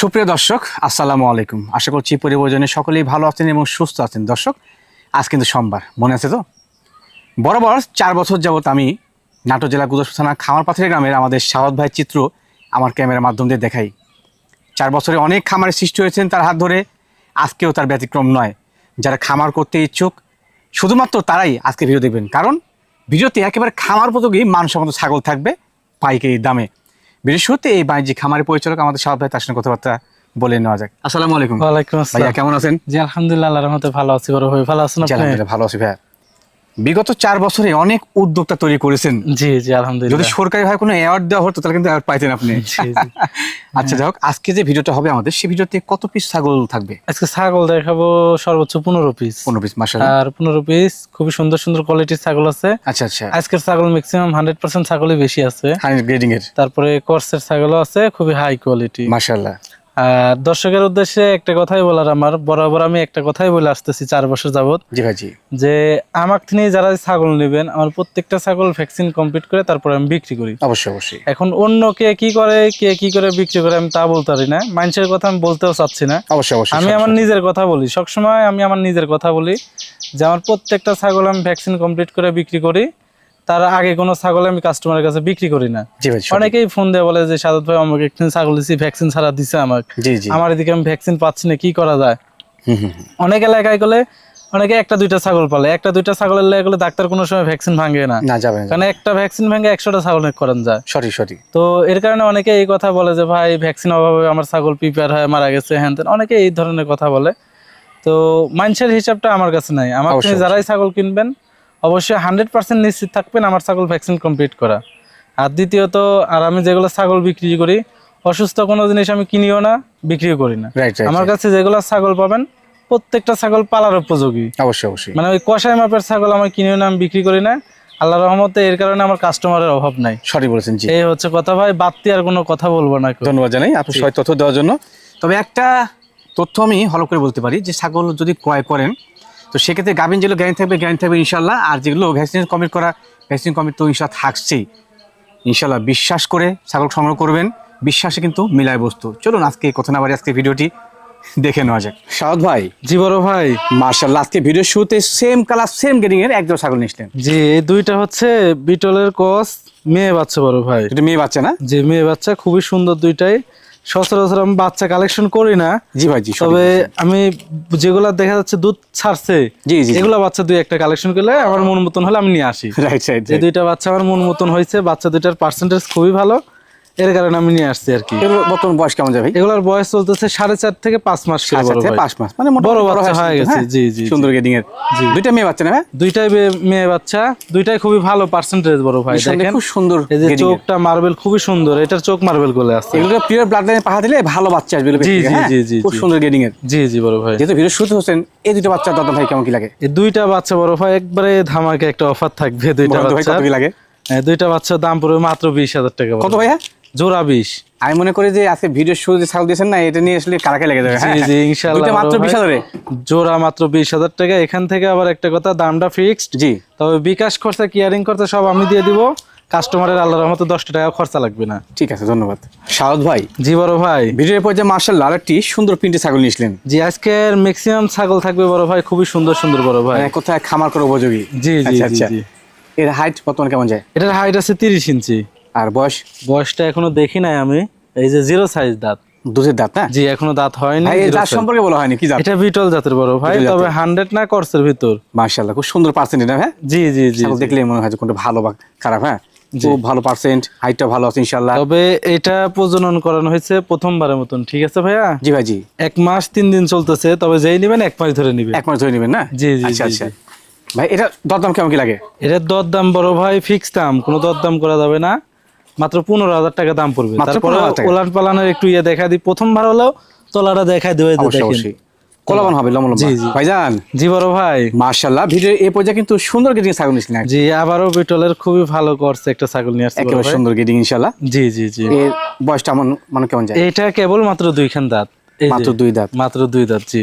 সুপ্রিয় দর্শক, আসসালামু আলাইকুম। আশা করছি পরিবর্জনে সকলেই ভালো আছেন এবং সুস্থ আছেন। দর্শক, আজ কিন্তু সোমবার, মনে আছে তো? বরাবর চার বছর যাবত আমি নাটোর জেলা গুদর থানা খামারপাথের গ্রামের আমাদের সাহদ ভাই চিত্র আমার ক্যামেরার মাধ্যম দিয়ে দেখাই। চার বছরে অনেক খামারের সৃষ্টি হয়েছেন তার হাত ধরে। আজকেও তার ব্যতিক্রম নয়। যারা খামার করতে ইচ্ছুক, শুধুমাত্র তারাই আজকে ভিডিও দেখবেন। কারণ ভিডিওতে একেবারে খামার উপযোগী মানসম্মত ছাগল থাকবে পাইকারি দামে। ভিডিও শুরুতে এই বাণিজ্যিক খামারের পরিচালক আমাদের সাহদ ভাই তার সঙ্গে কথাবার্তা বলে নেওয়া যাক। আসসালামু আলাইকুম। ওয়ালাইকুম আসসালাম। কেমন আছেন? জি আলহামদুলিল্লাহ আল্লাহর রহমতে ভালো আছি। বড় ভাই ভালো আছেন আপনি? ভালো আছি ভাইয়া। বিগত চার বছরে অনেক উদ্যোক্তা তৈরি করেছেন। জি জি আলহামদুলিল্লাহ। যদি সরকারি ভাবে কোনো অ্যাওয়ার্ড দেওয়া হতো তাহলে কিন্তু অ্যাওয়ার্ড পাইতেন আপনি। আচ্ছা যাই হোক আজকে যে ভিডিওটা হবে আমাদের সেই ভিডিওতে কত পিস ছাগল থাকবে? আজকে ছাগল দেখাবো সর্বোচ্চ পনেরো পিস পনেরো পিস মাসাল আর পনেরো পিস খুবই সুন্দর সুন্দর কোয়ালিটির ছাগল আছে। আচ্ছা আচ্ছা। আজকের ছাগল ম্যাক্সিমাম হান্ড্রেড পার্সেন্ট ছাগলই বেশি আছে। হাই গ্রেডিং এর। তারপরে কোর্সের ছাগলও আছে খুবই হাই কোয়ালিটি মাশাল্লাহ আর দর্শকের উদ্দেশ্যে একটা কথাই বলার আমার। বরাবর আমি একটা কথাই বলে আসতেছি চার বছর যাবত যে আমার থেকে যারা ছাগল নেবেন আমার প্রত্যেকটা ছাগল ভ্যাকসিন কমপ্লিট করে তারপরে আমি বিক্রি করি। অবশ্যই অবশ্যই। এখন অন্য কে কি করে কে কি করে বিক্রি করে আমি তা বলতে পারি না। মানুষের কথা আমি বলতেও চাচ্ছি না। অবশ্যই অবশ্যই আমি আমার নিজের কথা বলি। সবসময় আমি আমার নিজের কথা বলি। যে আমার প্রত্যেকটা ছাগল আমি ভ্যাকসিন কমপ্লিট করে বিক্রি করি। তার আগে কোনো ছাগল আমি কাস্টমারের কাছে বিক্রি করি না। অনেকেই ফোন দিয়ে বলে যে সাদত ভাই আমাকে একদিন ছাগল দিছি ভ্যাকসিন ছাড়া দিছে আমাকে। জি আমার এদিকে আমি ভ্যাকসিন পাচ্ছি না কি করা যায়। অনেক এলাকায় গেলে অনেকে একটা দুইটা ছাগল পালে। একটা দুইটা ছাগলের লেগে গেলে ডাক্তার কোনো সময় ভ্যাকসিন ভাঙে না। না যাবে কারণ একটা ভ্যাকসিন ভেঙে একশোটা ছাগল করেন যায়। সঠিক সঠিক। তো এর কারণে অনেকে এই কথা বলে যে ভাই ভ্যাকসিন অভাবে আমার ছাগল প্রিপেয়ার হয়ে মারা গেছে হ্যান তেন অনেকে এই ধরনের কথা বলে। তো মানুষের হিসাবটা আমার কাছে নাই। আমার যারাই ছাগল কিনবেন অবশ্যই হান্ড্রেড পার্সেন্ট নিশ্চিত থাকবেন আমার ছাগল ভ্যাকসিন কমপ্লিট করা। আর দ্বিতীয়ত আর আমি যেগুলো ছাগল বিক্রি করি অসুস্থ কোনো জিনিস আমি কিনিও না বিক্রিও করি না। আমার কাছে যেগুলো ছাগল পাবেন প্রত্যেকটা ছাগল পালার উপযোগী। অবশ্যই অবশ্যই। মানে ওই কষাই মাপের ছাগল আমি কিনিও না আমি বিক্রি করি না। আল্লাহ রহমতে এর কারণে আমার কাস্টমারের অভাব নাই। সঠিক বলেছেন জি। এই হচ্ছে কথা ভাই বাড়তি আর কোনো কথা বলব না। ধন্যবাদ জানাই আপনি সবাই তথ্য দেওয়ার জন্য। তবে একটা তথ্য আমি হলো করে বলতে পারি যে ছাগল যদি ক্রয় করেন তো সেক্ষেত্রে গাভিন যেগুলো গ্যারেন্টি থাকবে গ্যারেন্টি থাকবে ইনশাল্লাহ। আর যেগুলো ভ্যাকসিন কমিট করা ভ্যাকসিন কমিট তো ইনশাল্লাহ থাকছেই। ইনশাল্লাহ বিশ্বাস করে ছাগল সংগ্রহ করবেন বিশ্বাসে কিন্তু মিলায় বস্তু। চলুন আজকে কথা না বাড়ি আজকে ভিডিওটি দেখে নেওয়া যাক। সাউদ ভাই জি বড় ভাই। মার্শাল্লাহ আজকে ভিডিও শুরুতে সেম কালার সেম গেডিং এর একজন ছাগল নিয়েছিলেন জি এই দুইটা হচ্ছে বিটলের কস মেয়ে বাচ্চা বড় ভাই। এটা মেয়ে বাচ্চা না? যে মেয়ে বাচ্চা খুবই সুন্দর দুইটাই। সচরাচর আমি বাচ্চা কালেকশন করি না। জি ভাই জি তবে আমি যেগুলা দেখা যাচ্ছে দুধ ছাড়ছে জি জি এগুলা বাচ্চা দুই একটা কালেকশন করলে আমার মন মতন হলে আমি নিয়ে আসি। রাইট রাইট যে দুইটা বাচ্চা আমার মন মতন হয়েছে বাচ্চা দুইটার পার্সেন্টেজ খুবই ভালো। এর কারণে আমি নিয়ে আসছি আর কি। বর্তমান বয়স কেমন যাবে এগুলার বয়স চলতেছে সাড়ে চার থেকে পাঁচ মাস করে। পাঁচ মাস মানে বড় বড় বাচ্চা হয়ে গেছে, হ্যাঁ? জি, জি, জি। সুন্দর গেডিং এর দুইটা মেয়ে বাচ্চা না দুইটাই মেয়ে বাচ্চা দুইটাই খুবই ভালো পার্সেন্টেজ বড় ভাই দেখেন। খুব সুন্দর এই যে চোখটা মার্বেল খুবই সুন্দর এটার চোখ মার্বেলগুলো আছে। এগুলো পিওর ব্লাড লাইনে পাঠা দিলে ভালো বাচ্চা আসবে জি, জি, হ্যাঁ? জি, জি, খুব সুন্দর গেডিং এর জি জি বড় ভাই। যেহেতু ভিডিও শুরু হচ্ছেন এই দুটো বাচ্চা দাদা ভাই কেমন কি লাগে? এই দুইটা বাচ্চা বড় ভাই একবারে ধামাকে একটা অফার থাকবে দুইটা বাচ্চা কত কি লাগে? হ্যাঁ, দুইটা বাচ্চার দাম পড়বে মাত্র বিশ হাজার টাকা কত ভাই। হ্যাঁ? জোড়া বিশ আমি মনে করি যে আজকে ভিডিও শুরু যে ছাগল দিয়েছেন না এটা নিয়ে আসলে কারাকে লেগে যাবে। জি জি ইনশাল্লাহ দুইটা মাত্র বড় বিশ ভাই। হাজারে? জোড়া মাত্র বিশ হাজার টাকা। এখান থেকে আবার একটা কথা দামটা ফিক্সড জি। তবে বিকাশ খরচা কিয়ারিং খরচা সব আমি দিয়ে দিব। কাস্টমারের আল্লাহর রহমতে দশটা টাকা খরচা লাগবে না। ঠিক আছে ধন্যবাদ। সাউদ ভাই। জি বড় ভাই। ভিডিওর পর যে মার্শাল লাল একটি সুন্দর প্রিন্টে ছাগল নিয়েছিলেন জি আজকের ম্যাক্সিমাম ছাগল থাকবে বড় ভাই খুবই সুন্দর সুন্দর বড় ভাই। মানে কোথায় খামার করে উপযোগী? জি জি আচ্ছা জি আচ্ছা। জি। এর হাইট বর্তমানে কেমন যায়? এটার হাইট আছে তিরিশ ইঞ্চি। আর বয়স? বয়সটা এখনও দেখি নাই আমি। এই যে জিরো সাইজ দাঁত। দুধের দাঁত না? জি এখনও দাঁত হয়নি দাঁত সম্পর্কে বলা হয়নি কি জাত এটা বিটল জাতের বড় ভাই তবে জাতের। হান্ড্রেড না করসের ভিতর। মার্শাল্লাহ খুব সুন্দর পার্সেন্ট এটা হ্যাঁ? জি জি জি দেখলে মনে হয় যে কোনটা ভালো বা খারাপ হ্যাঁ? খুব ভালো পার্সেন্ট হাইটটা ভালো আছে ইনশাল্লাহ তবে এটা প্রজনন করানো হয়েছে প্রথমবারের মতন ঠিক আছে ভাইয়া? জি ভাই জি। এক মাস তিন দিন চলতেছে তবে যেই নিবেন এক মাস ধরে নিবেন। এক মাস ধরে নেবেন না? জি, জি, আচ্ছা আচ্ছা। ভাই এটা দরদাম কেমন কি লাগে? এটার দর দাম বড় ভাই ফিক্স দাম কোনো দর দাম করা যাবে না। মাত্র পনেরো হাজার টাকা দাম পড়বে। তারপরে 15,000 টাকা? ওলান পালানের একটু ইয়ে দেখা দিই। প্রথমবার হলেও তলাটা দেখা দিবে অবশ্যই দেখেন। কলাবান হবে লম্বা লম্বা। জি, জি। ভাইজান। জি বড় ভাই। মার্শাল্লাহ ভিডিও এই পর্যায়ে কিন্তু সুন্দর গেডিং ছাগল জি আবারও বিটলের খুবই ভালো করছে একটা ছাগল নিয়ে আসছে একেবারে সুন্দর গেডিং জি জি জি। এর বয়সটা মন মানে কেমন যায়? এইটা কেবল মাত্র দুইখান দাঁত। মাত্র দুই দাঁত। মাত্র দুই দাঁত জি।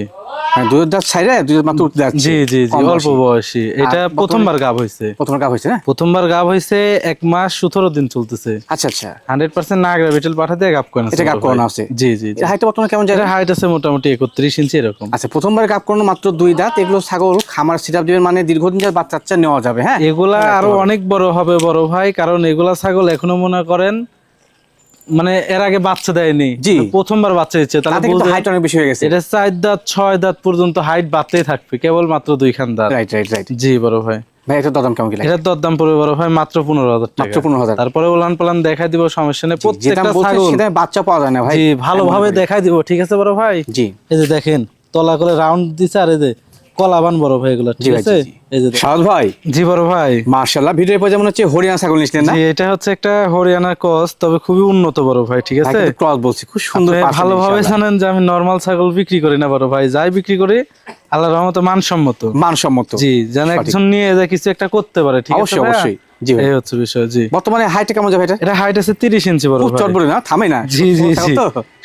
দুধের দাঁত ছাইরে দুধ মাত্র উঠতে যাচ্ছে। জি জি জি অল্প বয়সী। বয়সী। এটা প্রথমবার গাব হয়েছে প্রথম কাপ হয়েছে না? প্রথমবার গাব হয়েছে এক মাস সতেরো দিন চলতেছে। আচ্ছা আচ্ছা। হান্ড্রেড পার্সেন্ট নাগরা বিটেল পাঠা দিয়ে গাপ করেন এটা গাব করানো আছে? জি জি জি। বর্তমানে কেমন যায় হাইট আছে মোটামুটি একত্রিশ ইঞ্চি এরকম। আচ্ছা প্রথমবার করানো মাত্র দুই দাঁত এগুলো ছাগল খামার সিট দিবেন মানে দীর্ঘদিন যার বাচ্চা বাচ্চা নেওয়া যাবে হ্যাঁ? এগুলা আরও অনেক বড় হবে বড় ভাই কারণ এগুলা ছাগল এখনও মনে করেন মানে এর আগে বাচ্চা দেয়নি। জি। প্রথমবার বাচ্চা দিচ্ছে তাহলে তাতে হাইট অনেক বেশি হয়ে গেছে। এটা চার দাঁত ছয় দাঁত পর্যন্ত হাইট বাড়তেই থাকবে কেবল মাত্র দুইখান দাঁত। রাইট রাইট রাইট জি বড় ভাই। ভাই এটা কেমন কি লাগে? এটার দরদাম পড়বে বড় ভাই মাত্র পনেরো হাজার টাকা। মাত্র পনেরো হাজার। তারপরে উলান পালান দেখা দিব সমস্যা নেই। প্রত্যেকটা ছাগল সেটা বাচ্চা পাওয়া যায় না ভাই। জি ভালোভাবে দেখাই দিব ঠিক আছে বড় ভাই? জি। এই যে দেখেন তলা করে রাউন্ড দিছে আর এই যে কলাবান বড় ভাই এগুলো ঠিক আছে? জি, জি। এই যে সাদ ভাই? জি বড় ভাই। মার্শাল্লাহ ভিডিওর পর যেমন হচ্ছে হরিয়ানা ছাগল নিছিলেন না? জি এটা হচ্ছে একটা তবে খুবই উন্নত বড় ভাই ঠিক আছে? ক্রস বলছি খুব সুন্দর ভালোভাবে জানেন যে আমি নর্মাল ছাগল বিক্রি করি না বড় ভাই যাই বিক্রি করি আল্লাহর রহমতে মানসম্মত। মানসম্মত। জি যেন একজন নিয়ে যা কিছু একটা করতে পারে ঠিক আছে অবশ্যই অবশ্যই। জি এই হচ্ছে বিষয় জি। বর্তমানে হাইটটা কেমন যাবে এটা? এটা হাইট আছে তিরিশ ইঞ্চি বড় খুব ভাই। না? থামে না। জি জি জি।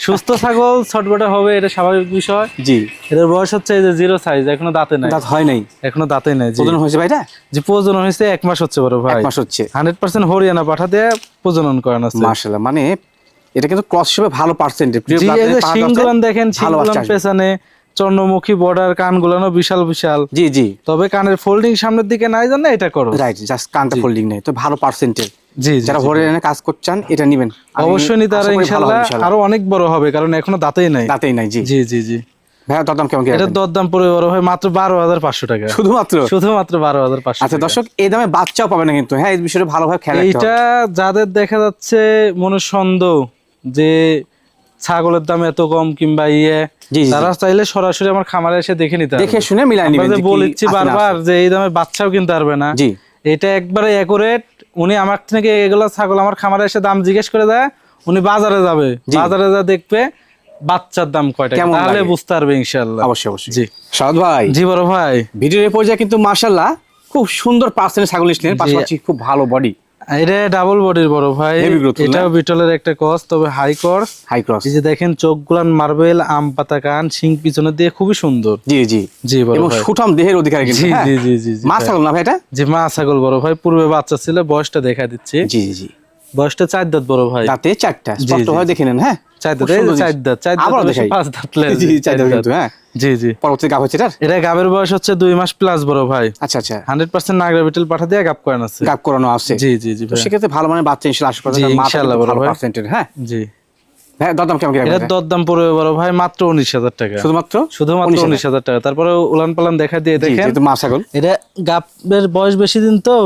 সুস্থ ছাগল ছটবটে হবে এটা স্বাভাবিক বিষয়। জি। এটার বয়স হচ্ছে এই যে জিরো সাইজ এখনও দাঁতে নাই। দাঁত হয় নাই। এখনও দাঁতে নাই জি। প্রজনন হয়েছে ভাই এটা? যে প্রজনন হয়েছে এক মাস হচ্ছে বড় এক ভাই মাস হচ্ছে। হরিয়ানা পাঠা দিয়ে প্রজনন করানো আছে। মানে এটা কিন্তু ক্রস হিসেবে ভালো পার্সেন্টেজ দেখেন। পেছনে চন্দ্রমুখী বর্ডার কানগুলানো বিশাল বিশাল। জি জি। তবে কানের ফোল্ডিং সামনের দিকে নাই জানে এটা করো। রাইট জাস্ট কানটা ফোল্ডিং নেই তো ভালো পার্সেন্টেজ জি জি যারা জি। হরিয়ানা কাজ করছেন এটা নিবেন। অবশ্যই নিতে আর করি ভালো হবে ইনশাল্লাহ। ইনশাআল্লাহ। আরও অনেক বড় হবে কারণ এখনও দাঁতেই নাই। দাঁতেই নাই জি। জি জি জি। ভাইয়া দরদাম কেমন বড় ভাই মাত্র বারো হাজার পাঁচশো টাকা। শুধুমাত্র? শুধুমাত্র বারো হাজার পাঁচশো আচ্ছা দর্শক এই দামে বাচ্চাও পাবে না কিন্তু। হ্যাঁ এই বিষয়টা ভালোভাবে এইটা যাদের দেখা যাচ্ছে মনে সন্দেহ যে ছাগলের দাম এত কম কিংবা ইয়ে তারা চাইলে সরাসরি আমার খামারে এসে দেখে নিতে দেখে শুনে মিলাই নিবেন বলেছি বারবার। যে এই দামে বাচ্চাও কিনতে পারবে না জি। এটা একবারে অ্যাকুরেট উনি আমার থেকে এগুলো ছাগল আমার খামারে এসে দাম জিজ্ঞেস করে দেয় উনি বাজারে যাবে। বাজারে যা দেখবে বাচ্চার দাম কয়টা তাহলে বুঝতে পারবে ইনশাল্লাহ অবশ্যই অবশ্যই। জি। সাদ ভাই। জি বড় ভাই। ভিডিওর এই পর্যায়ে কিন্তু মার্শাল্লাহ খুব সুন্দর পার্সেন্ট ছাগল পাশাপাশি খুব ভালো বডি এটা ডাবল বডির বড় ভাই? এটাও বিটলের একটা ক্রস তবে হাই ক্রস হাই ক্রস এই যে দেখেন চোখগুলান মার্বেল আম পাতা কান শিং পিছনে দিয়ে খুবই সুন্দর। জি জি। জি বড় এবং সুঠাম দেহের অধিকারী কিন্তু জি হ্যাঁ? জি জি জি জি। মা ছাগল না ভাই এটা? জি মা ছাগল বড় ভাই পূর্বে বাচ্চা ছিল বয়সটা দেখা দিচ্ছে। জি জি। বয়সটা চার দাঁত বড় ভাই। তাতে চারটা স্পষ্ট ভাবে দেখে নেন হ্যাঁ? চার দাঁত চার দাঁত চার দাঁত পাঁচ দাঁত জি চার দাঁত। কিন্তু হ্যাঁ? জি জি। পরবর্তী গাভ হচ্ছে এটার? এটা গাবের বয়স হচ্ছে দুই মাস প্লাস বড় ভাই। আচ্ছা আচ্ছা। হান্ড্রেড পার্সেন্ট নাগরা বিটেল পাঠা দিয়ে করেন আছে। গাভ করানো আছে। জি জি জি সেক্ষেত্রে ভালো মানে বাচ্চা ইনশাল্লাহ আশা করা যায় মাথা ইনশাআল্লাহ কিন্তু বড় ভাই। হ্যাঁ? জি। হ্যাঁ দরদাম কেমন এটা? দরদাম পড়বে বড় ভাই মাত্র উনিশ হাজার টাকা। শুধুমাত্র? শুধুমাত্র উনিশ হাজার। টাকা। তারপরে উলান পালান দেখা দিয়ে দেখেন। এটা গাপের বয়স বেশি দিন তো?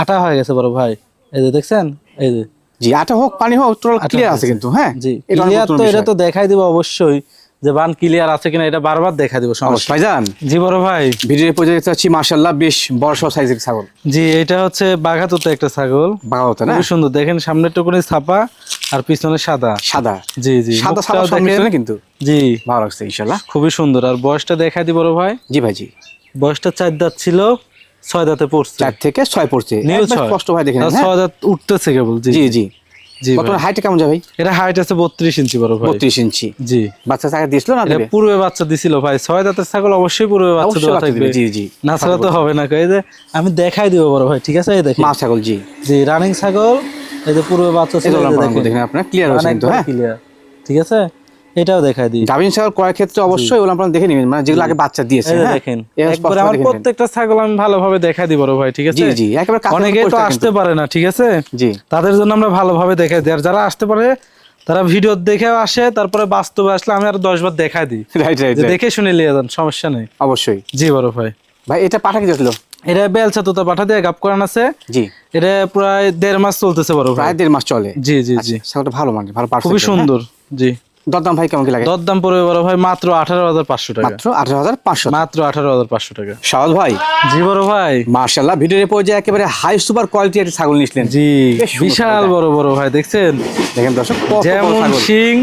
আটা হয়ে গেছে বড় ভাই। এই যে দেখছেন? এই যে। জি আটা হোক পানি হোক টোটাল ক্লিয়ার আছে কিন্তু হ্যাঁ? জি ক্লিয়ার তো এটা তো দেখাই দিব অবশ্যই যে বান ক্লিয়ার আছে কিনা এটা বারবার দেখা দিব সমস্যা ভাইজান। জি বড় ভাই। বেশ বড় সাইজের ছাগল। জি এটা হচ্ছে বাঘাতুতে একটা ছাগল। বাগাবতে না? খুবই সুন্দর। দেখেন সামনের টুকুনি ছাপা আর পিছনে সাদা। সাদা? জি জি। সাদা সাদা দেখেন। কিন্তু? জি। ভালো লাগছে ইনশাল্লাহ খুবই সুন্দর। আর বয়সটা দেখাই দি বড় ভাই। জি ভাই জি বয়সটা চার দাঁত ছিল। ছয় দাঁতে পড়ছে। চার থেকে ছয় পড়ছে। নিউ একবার ছয়। স্পষ্ট ভাই দেখেন হ্যাঁ? ছয় দাঁত উঠতেছে কেবল জি জি জি। জি। বর্তমানে হাইটে কেমন যাবে এটা হাইট আছে বত্রিশ ইঞ্চি বড় ভাই। বত্রিশ ইঞ্চি। জি। বাচ্চা চাকা দিয়েছিল না দেবে পূর্বে বাচ্চা দিছিল ভাই। ছয় দাঁতের ছাগল অবশ্যই পূর্বে বাচ্চা অবশ্যই দেওয়া থাকবে। জি, জি। না ছাড়া তো হবে না। যে আমি দেখাই দিব বড় ভাই ঠিক আছে? এই দেখেন। মা ছাগল জি। জি রানিং ছাগল এই যে পূর্বে বাচ্চা ছিল দেখেন। ক্লিয়ার কিন্তু হ্যাঁ? ক্লিয়ার ঠিক আছে? এটাও দেখাই দিই। গাভিন ছাগল করার ক্ষেত্রে অবশ্যই ওগুলো আপনারা দেখে নেবেন মানে যেগুলো আগে বাচ্চা দিয়েছে হ্যাঁ? দেখেন। একবার আমার প্রত্যেকটা ছাগল আমি ভালোভাবে দেখাই দিই বড় ভাই ঠিক আছে? জি জি একেবারে কাছে অনেকেই তো আসতে পারে না ঠিক আছে? জি। তাদের জন্য আমরা ভালোভাবে দেখাই দিই। আর যারা আসতে পারে তারা ভিডিও দেখেও আসে তারপরে বাস্তবে আসলে আমি আর দশ বার দেখাই দিই। রাইট রাইট দেখে শুনে নিয়ে যান সমস্যা নেই। অবশ্যই। জি বড় ভাই। ভাই এটা পাঠা কি যাচ্ছিল এটা বেলচা তোতা পাঠা দিয়ে গাপ করান আছে। জি। এটা প্রায় দেড় মাস চলতেছে বড় ভাই। প্রায় দেড় মাস চলে। জি জি জি। আচ্ছা, ছাগলটা ভালো মানে ভালো খুবই সুন্দর জি। দরদাম ভাই কেমন কি লাগে? দরদাম পড়বে বড় ভাই মাত্র আঠারো হাজার পাঁচশো টাকা। মাত্র আঠারো হাজার পাঁচশো মাত্র আঠারো হাজার পাঁচশো টাকা। সহজ ভাই। জি বড় ভাই। মার্শাল্লাহ ভিডিওর পর্যায়ে একেবারে হাই সুপার কোয়ালিটি একটা ছাগল নিছিলেন। জি বিশাল বড় বড় ভাই দেখছেন? দেখেন দর্শক যেমন। শিং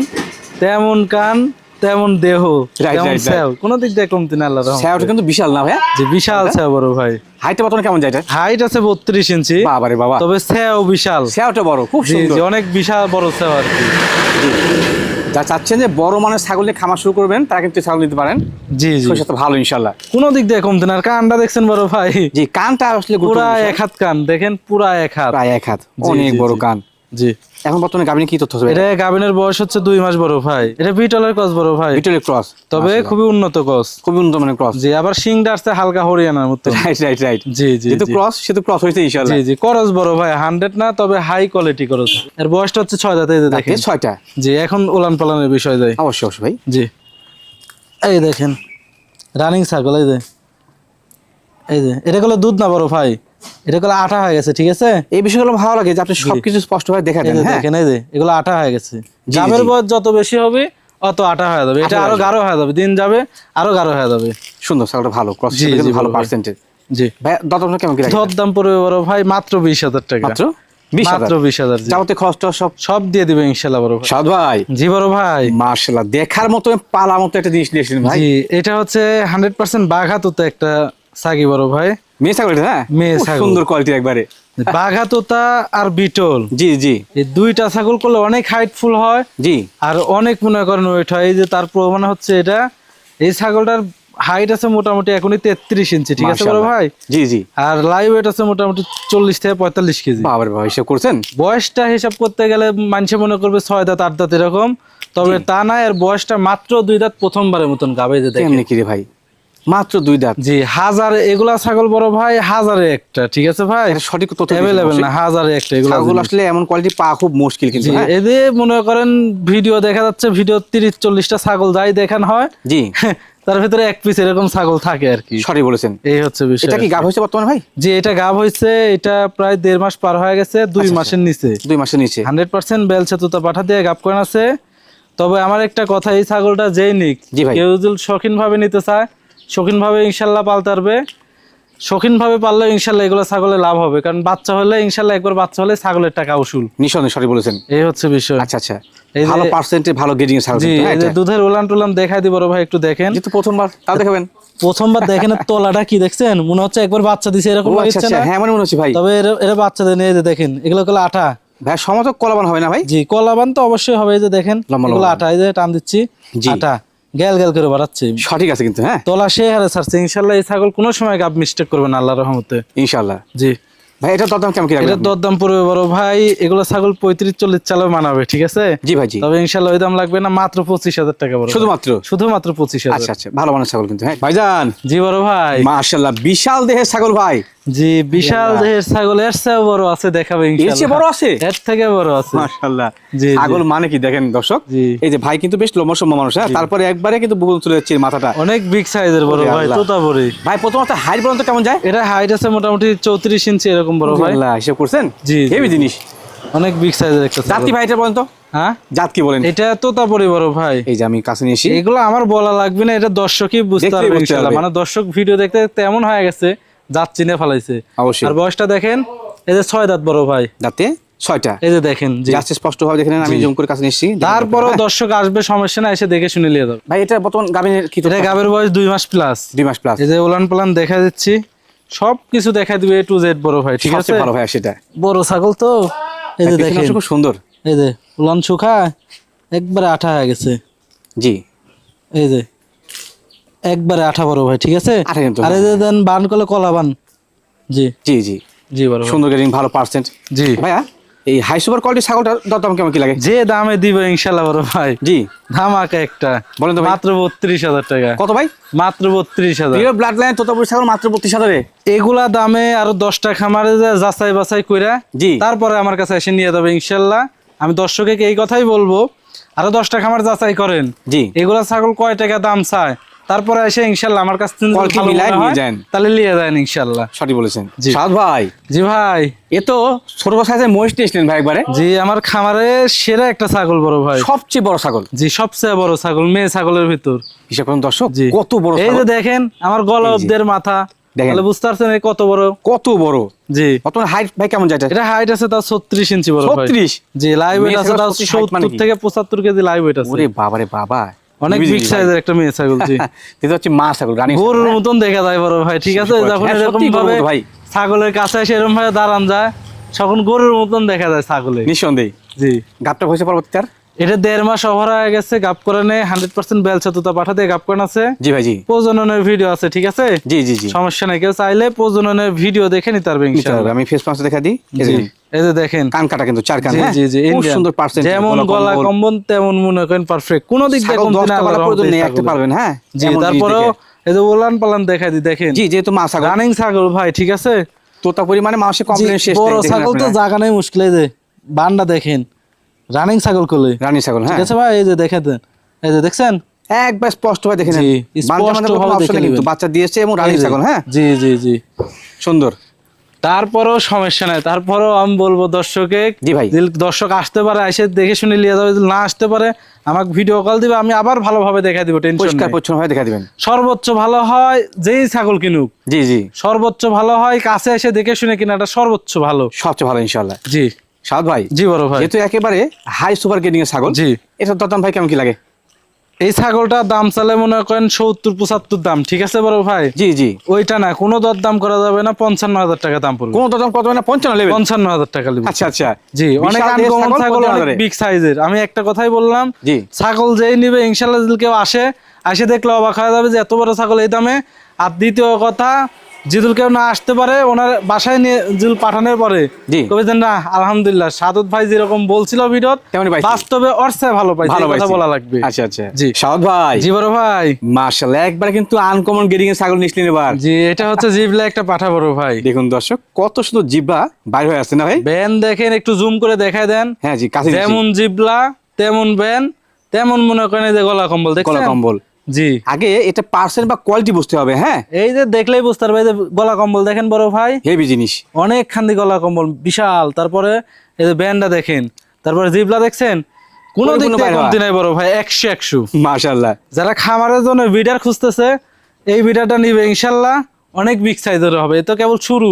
তেমন কান তেমন দেহ তেমন. স্যাও। কোন দিক দিয়ে কমতি না আল্লাহ রহমতে। ছাগলটা কিন্তু বিশাল না ভাই যে বিশাল স্যাও বড় ভাই। হাইটটা বর্তমানে কেমন যায় হাইট আছে বত্রিশ ইঞ্চি। বাবারে বাবা। তবে স্যাও বিশাল। সেওটা বড় খুব সুন্দর। অনেক বিশাল বড় স্যাও আর কি। যা চাচ্ছেন যে বড় মানের ছাগল নিয়ে খামার শুরু করবেন তারা কিন্তু ছাগল নিতে পারেন। জি জি। শরীর ভালো ইনশাল্লাহ কোন দিক দিয়ে কমতে না আর কানটা দেখছেন বড় ভাই? জি কানটা আসলে পুরা এক হাত কান দেখেন পুরা এক হাত। প্রায় এক হাত অনেক বড় কান। জি। এখন বর্তমানে গাভিনে কি তথ্য হবে এটা গাভিনের বয়স হচ্ছে দুই মাস বড় ভাই। এটা বিটলের কস বড় ভাই। ভিটোরিয়া ক্রস তবে খুবই উন্নত কস খুবই উন্নত মানের ক্রস জি আবার শিংটা আসছে হালকা হরিয়ানার মতো। রাইট রাইট রাইট জি জি যেহেতু ক্রস সেহেতু ক্রস হয়েছে ইনশাল্লাহ জি জি করস বড় ভাই। হান্ড্রেড না তবে হাই কোয়ালিটি করস এর বয়সটা হচ্ছে ছয় দাঁতে এই যে দেখেন দেখেন। ছয়টা। জি এখন উলান পালানের বিষয় যায় অবশ্যই অবশ্যই ভাই। জি। এই দেখেন রানিং সার্কেল এই যে। এই যে এটা গুলো দুধ না বড় ভাই? এটা গুলো আঠা হয়ে গেছে ঠিক আছে? এই বিষয়গুলো ভালো লাগে যে আপনি সবকিছু স্পষ্টভাবে দেখা দেন হ্যাঁ? দেখেন এই যে এগুলো আঠা হয়ে গেছে। জামের বয়স যত বেশি হবে অত হয়ে যাবে। এটা আরও গাঢ় হয়ে যাবে দিন যাবে আরও গাঢ় হয়ে যাবে। সুন্দর ছাগলটা ভালো ক্রস ভালো পার্সেন্টেজ জি। ভাই কেমন কি পড়বে বড় ভাই মাত্র বিশ হাজার টাকা। মাত্র বিশ মাত্র হাজার বিশ হাজার জি। যাবতীয় খরচটা সব? সব দিয়ে দিবে বড় ভাই। সাদ ভাই। জি বড় ভাই। দেখার মতো পালা মতো একটা জিনিস নিয়েছিলেন ভাই। জি এটা হচ্ছে হান্ড্রেড পার্সেন্ট বাঘাতুতে একটা সাগি বড় ভাই। মেয়ে ছাগল হ্যাঁ? মেয়ে ছাগল। সুন্দর কোয়ালিটি একবারে। বাঘাতোতা আর বিটল। জি জি। এই দুইটা ছাগল করলে অনেক হাইটফুল হয়। জি। আর অনেক মনে করেন ওয়েট হয়। এই যে তার প্রমাণ হচ্ছে এটা। এই ছাগলটার হাইট আছে মোটামুটি এখনই তেত্রিশ ইঞ্চি ঠিক আছে বড় ভাই? জি জি। আর লাইভ ওয়েট আছে মোটামুটি চল্লিশ থেকে পঁয়তাল্লিশ কেজি। বাবার ভাই হিসাব করছেন? বয়সটা হিসাব করতে গেলে মানুষে মনে করবে ছয় দাঁত আট দাঁত এরকম। তবে তা না এর বয়সটা মাত্র দুই দাঁত প্রথমবারের মতন গাবে যে দেখেন। ভাই? মাত্র দুই দাঁত। জি হাজার এগুলা ছাগল বড় ভাই হাজারে একটা ঠিক আছে ভাই? সঠিক তথ্য অ্যাভেলেবেল না হাজারে একটা এগুলা ছাগল আসলে এমন কোয়ালিটি পাওয়া খুব মুশকিল কিন্তু হ্যাঁ? এদের মনে করেন ভিডিও দেখা যাচ্ছে ভিডিও তিরিশ চল্লিশটা ছাগল যাই দেখান হয় জি। তার ভিতরে এক পিস এরকম ছাগল থাকে আর কি। সঠিক বলেছেন। এই হচ্ছে বিষয় এটা কি গাভ হয়েছে বর্তমানে ভাই? জি এটা গাব হয়েছে এটা প্রায় দেড় মাস পার হয়ে গেছে দুই আচ্ছা, মাসের নিচে। দুই মাসের নিচে। হান্ড্রেড পার্সেন্ট বেল সেতুতা পাঠা দিয়ে গাব করেন আছে। তবে আমার একটা কথা এই ছাগলটা যেই নিক। কেউ যদি শৌখিন ভাবে নিতে চায় শৌখিন ভাবে ইনশাল্লাহ পালতে পারবে। শৌখিন ভাবে পারলে ইনশাল্লাহ এগুলো ছাগলের লাভ হবে। কারণ বাচ্চা হলে ইনশাল্লাহ একবার বাচ্চা হলে ছাগলের টাকা উসুল। নিঃসন্দেহে সঠিক বলেছেন। এই হচ্ছে বিষয়। আচ্ছা আচ্ছা। ভালো পার্সেন্টেজ ভালো গেডিং এর ছাগল জি কিন্তু, এই যে এটা। দুধের উলান টুলান দেখাই দিব ভাই একটু দেখেন। যেহেতু প্রথমবার তাও দেখাবেন। প্রথমবার দেখেন এর তলাটা কি দেখছেন? মনে হচ্ছে একবার বাচ্চা দিছে এরকম আচ্ছা লাগছে আচ্ছা। না? হ্যাঁ মনে মনে হচ্ছে ভাই। তবে এরা- এরা বাচ্চাদের নিয়ে যে দেখেন এগুলো আটা। ভাই সমত কলাবান হবে না ভাই? জি কলাবান তো অবশ্যই হবে এই যে দেখেন এগুলো। আটা এই যে টান দিচ্ছি আটা। করে বাড়াচ্ছে। সঠিক আছে কিন্তু হ্যাঁ? তলা সে হারে ছাড়ছে। ইনশাল্লাহ এই ছাগল কোনো সময় গাব মিস্টেক করবে না আল্লাহ রহমতে। ইনশাল্লাহ। জি। ভাই এটা দরদাম কেমন কি এটা দরদাম পড়বে বড় ভাই এগুলো ছাগল পঁয়ত্রিশ চল্লিশ চালে মানাবে ঠিক আছে? জি ভাই জি। তবে ইনশাল্লাহ ওই দাম লাগবে না মাত্র পঁচিশ হাজার টাকা বড় শুধুমাত্র? শুধুমাত্র পঁচিশ আচ্ছা হাজার। আচ্ছা ভালো মানের ছাগল কিন্তু হ্যাঁ। ভাইজান! জি বড় ভাই। মাশাআল্লাহ বিশাল দেহের ছাগল ভাই। জি বিশাল দেহের ছাগল এর চেয়েও বড় আছে দেখাবে এর ইনশাআল্লাহ বড় আছে? এর থেকে বড় আছে। মাশাআল্লাহ। ছাগল মানে কি দেখেন দর্শক? এই যে ভাই কিন্তু বেশ লম্বা সম্ভব মানুষ হ্যাঁ? তারপরে একবারে কিন্তু বুবুল চলে যাচ্ছে মাথাটা। অনেক বিগ সাইজের বড় ভাই তোতা বড়ি। ভাই প্রথমত হাইট পর্যন্ত কেমন যায়? এটা হাইট আছে মোটামুটি চৌত্রিশ ইঞ্চি এরকম বড় ভাই। আল্লাহ হিসেব করছেন? জি। হেভি জিনিস। অনেক বিগ সাইজের একটা। জাত কি ভাই পর্যন্ত? হ্যাঁ? জাত কি বলেন? এটা তোতা বড়ি বড় ভাই। এই যে আমি কাছে নিয়ে এসি এগুলো আমার বলা লাগবে না এটা দর্শকই বুঝতে পারবে ইনশাআল্লাহ মানে দর্শক ভিডিও দেখতে দেখতে এমন হয়ে গেছে জাত চিনে ফেলাইছে। অবশ্যই। আর বয়সটা দেখেন এই যে ছয় দাঁত বড় ভাই। দাঁতে? ছয়টা? এই যে দেখেন জি। জাস্ট স্পষ্ট ভাবে দেখেন আমি জুম করে কাছে এসেছি তারপরও দর্শক আসবে সমস্যা না এসে দেখে শুনে নিয়ে যাবে। ভাই এটা বর্তমান গাবিনের কি এটা গাবের বয়স দুই মাস প্লাস দুই মাস প্লাস এই যে উলান পালান দেখা দিচ্ছি। সব কিছু দেখা দিবে এ টু জেড বড় ভাই ঠিক আছে? ভালো ভাই সেটা। বড় ছাগল তো। এই যে দেখেন। খুব সুন্দর। এই যে উলান শুকা একবারে আঠা হয়ে গেছে। জি। এই যে। একবারে আঠা বড় ভাই ঠিক আছে? আঠা কিন্তু, আর যে দেন বান করলে কলা বান। জি। জি জি। জি বড় সুন্দর গেটিং ভালো পার্সেন্ট জি। ভাইয়া এই হাই সুপার কোয়ালিটি ছাগলটার দরদাম কেমন কি লাগে? যে দামে দিবে ইনশাল্লাহ বড় ভাই। জি। ধামাকা একটা। বলেন তো মাত্র বত্রিশ হাজার টাকা। কত ভাই? মাত্র বত্রিশ হাজার। প্রিয় ব্লাড লাইন তোতাপুরি ছাগল মাত্র বত্রিশ হাজারে? এগুলা দামে আরও দশটা খামারে যে যাচাই বাছাই কইরা জি। তারপরে আমার কাছে এসে নিয়ে যাবে ইনশাআল্লাহ আমি দর্শকে এই কথাই বলব? আরও দশটা খামার যাচাই করেন। জি। এগুলা ছাগল কয় টাকা দাম চায়? তারপরে এসে ইনশাল্লাহ আমার কাছ থেকে নিয়ে যান। তাহলে নিয়ে যান ইনশাল্লাহ। সঠিক বলেছেন। সাদ ভাই। জি ভাই। এ তো ছোট সাইজের মহিষ নিয়েছিলেন ভাই একবারে। জি আমার খামারে সেরা একটা ছাগল বড় ভাই। সবচেয়ে বড় ছাগল। জি সবচেয়ে বড় ছাগল মেয়ে ছাগলের ভিতর। হিসাব করুন দর্শক জি। কত বড় এই যে দেখেন আমার গলা এই মাথা। তাহলে বুঝতে পারছেন কত বড়। কত বড়। জি। বর্তমানে হাইট ভাই কেমন যায় এটা হাইট আছে ইঞ্চি বড় 36 জি লাইভ ওয়েট আছে ছাগল তার 36 height মানে সত্তর থেকে পঁচাত্তর কেজি লাইভ ওয়েট আছে। ওরে বাবারে বাবা। অনেক বিগ সাইজের একটা মেয়ে ছাগল জি। এটা হচ্ছে মা ছাগল রানী গরুর মতন দেখা যায় বড় ভাই ঠিক আছে? হ্যাঁ, যখন সত্যি এরকম ভাবে ভাই। ছাগলের কাছে এসে এরকম ভাবে দাঁড়ান যায় তখন গরুর মতন দেখা যায় ছাগলে। নিঃসন্দেহে। জি। গাপটা হয়েছে পরবর্তী আর এটা দেড় মাস ওভার হয়ে গেছে গাপ করে নেই হান্ড্রেড পার্সেন্ট বেলছে তো পাঠাতে গাপ করান আছে জি ভাই জি প্রজননের ভিডিও আছে ঠিক আছে? জি জি জি। সমস্যা নাই কেউ চাইলে প্রজননের ভিডিও দেখে নিতে পারবে নিতে ইনশাআল্লাহ। হবে। আমি ফেস মাস্ক দেখা দিই। এই দেখুন, এই যে দেখেন। কান কাটা কিন্তু চার কান জি জি জি খুব সুন্দর পার্সেন্ট যেমন গলা কম্বন তেমন মনে করেন পারফেক্ট কোন দিক দিয়ে কমতি না নেই একটা পারবেন হ্যাঁ? জি। এই যে ওলান পালান দেখা দি দেখেন। জি যেহেতু মা ছাগল। রানিং ছাগল ভাই ঠিক আছে? তোতা পরিমাণে কমপ্লেন শেষ বড় নেই, ছাগল তো জায়গা নেই মুশকিল এই যে বান্ডা দেখেন। রানিং ছাগল কোলে রানী ছাগল ঠিক হ্যাঁ আছে ভাই এই যে দেখেন এই যে দেখছেন? একবার স্পষ্ট ভাবে দেখে নেন কিন্তু বাচ্চা দিয়েছে এবং রানী ছাগল হ্যাঁ? জি জি জি। সুন্দর। তারপরও সমস্যা নাই তারপরও আমি বলব দর্শকে জি ভাই। দর্শক আসতে পারে এসে দেখে শুনে নিয়ে যাবে যদি না আসতে পারে আমাকে ভিডিও কল দিবে আমি আবার ভালোভাবে দেখা দিব টেনশন পরিষ্কার পরিচ্ছন্ন ভাবে দেখা দিবেন। সর্বোচ্চ ভালো হয় যেই ছাগল কিনুক। জি জি। সর্বোচ্চ ভালো হয় কাছে এসে দেখে শুনে কিনাটা সর্বোচ্চ ভালো। সবচেয়ে ভালো ইনশাল্লাহ জি। সাদ ভাই জি বড় ভাই। যেহেতু একেবারে হাই সুপার গ্রেডিং এর ছাগল জি। দরদাম ভাই কেমন কি লাগে? এই ছাগলটার দাম চালে মনে করেন সত্তর পঁচাত্তর দাম ঠিক আছে বড় ভাই? জি জি। ওইটা না কোনো করা যাবে না পঞ্চান্ন হাজার টাকা দাম পড়বে। কোন দরদাম না পঞ্চান্ন পঞ্চান্ন হাজার টাকা নেবে আচ্ছা আচ্ছা। জি অনেক আনকমন ছাগল অনেক বিগ সাইজের আমি একটা কথাই বললাম জি। ছাগল যেই নিবে ইনশাল্লাহ কেউ আসে আসে দেখলে অবাক হয়ে যাবে যে এত বড় ছাগল এই দামে। আর দ্বিতীয় কথা জিদুল কেউ না আসতে পারে ওনার বাসায় নিয়ে জিদুল পাঠানোর পরে। কবে যে না আলহামদুলিল্লাহ। সাদত ভাই যেরকম বলছিল ভিডিওত পাইছি। বাস্তবে অর্থে ভালো পাইছে ভালো কথা বলা লাগবে। আচ্ছা আচ্ছা। জি। সাদ ভাই। জি বড় ভাই। মার্শাল্লাহ একবার কিন্তু আনকমন গ্রেডিং এর ছাগল নিছিলেন এবার। জি এটা হচ্ছে জিবলা একটা পাঠা বড় ভাই। দেখুন দর্শক কত সুন্দর জিব্বা বাইর হয়ে আসছে না ভাই? ব্যান দেখেন একটু জুম করে দেখায় দেন। হ্যাঁ জি কাছে যেমন জিবলা তেমন ব্যান তেমন মনে করেন এই যে গলা কম্বল গলা কম্বল। জি। আগে এটা পার্সেন্ট বা কোয়ালিটি বুঝতে হবে হ্যাঁ? এই যে দেখলেই বুঝতে পারবে যে গলা কম্বল দেখেন বড় ভাই? হেভি জিনিস। অনেক খান্দি গলা কম্বল বিশাল। তারপরে এই যে ব্যান্ডটা দেখেন তারপরে জিবলা দেখছেন? কোনো দিক থেকে কমতি নাই বড় ভাই একশো একশো। যারা খামারের জন্য বিডার খুঁজতেছে এই বিডারটা নিবে ইনশাল্লাহ অনেক বিগ সাইজের হবে। এ তো কেবল শুরু।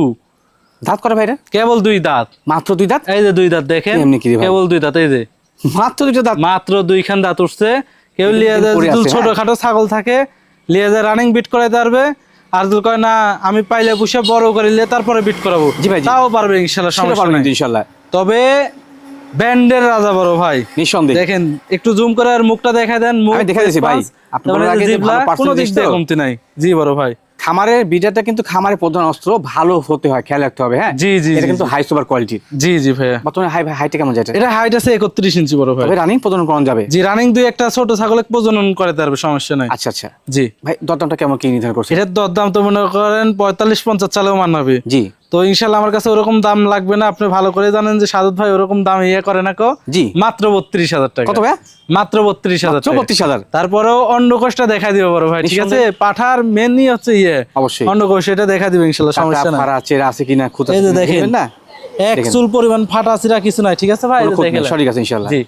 দাঁত করা ভাইরা কেবল দুই দাঁত। মাত্র দুই দাঁত? এই যে দুই দাঁত দেখেন কেবল দুই দাঁত এই যে। মাত্র দুইটা দাঁত? মাত্র দুইখান দাঁত উঠছে। কেউ লিয়ে যায় পড়ে যদি আছে, হ্যাঁ। ছোটখাটো ছাগল থাকে লিয়াজা রানিং বিট করাইতে পারবে আর যদি কয় না আমি পাইলে পুষে বড় করে লিয়ে তারপরে বিট করাবো জি ভাই, তাও পারবে ইনশাল্লাহ সমস্যা তবে ব্যান্ডের রাজা বড় ভাই। নিঃসন্দেহে। দেখেন একটু জুম করে আর মুখটা দেখা দেন মুখ দেখা দিয়েছি ভাই। face আপনি আগে যে জিহ্বা, ভালো কোনো দিক দিয়ে কমতি নাই। জি বড় ভাই। খামারের বিটাটা কিন্তু খামারের প্রধান অস্ত্র ভালো হতে হয় খেয়াল রাখতে হবে হ্যাঁ? জি, জি, এটা কিন্তু হাই সুপার কোয়ালিটি জি জি ভাইয়া। বর্তমানে হাই হাইটা কেমন যায় এটা? হাইট আছে একত্রিশ ইঞ্চি বড় ভাই রানিং প্রজনন করানো যাবে। জি রানিং দুই একটা ছোট ছাগল প্রজনন করে পারবে সমস্যা নাই। আচ্ছা আচ্ছা। জি। ভাই দরদামটা কেমন কি নির্ধারণ করছে এটার দরদাম তো মনে করেন পঁয়তাল্লিশ পঞ্চাশ চালেও মানাবে। জি। তো ইনশাল্লাহ আমার কাছে ওরকম দাম লাগবে না। আপনি ভালো করে জানেন যে সাদত ভাই ওরকম দাম ইয়ে করে না কো। জি। মাত্র বত্রিশ হাজার টাকা। কত ভাই মাত্র বত্রিশ হাজার টাকা। চৌবত্রিশ হাজার। তারপরেও অন্ডকোষটা দেখা দিবে বড় ভাই ঠিক আছে? পাঠার মেনই হচ্ছে ইয়ে। অবশ্যই। অন্ডকোষ এটা দেখা দিবে ইনশাল্লাহ সমস্যা ফাড়া আছে কিনা যে দেখেন না? এক চুল পরিমাণ ফাটা চিরা কিছু নাই ঠিক আছে ভাই? দেখেন। সঠিক আছে ইনশাল্লাহ। জি।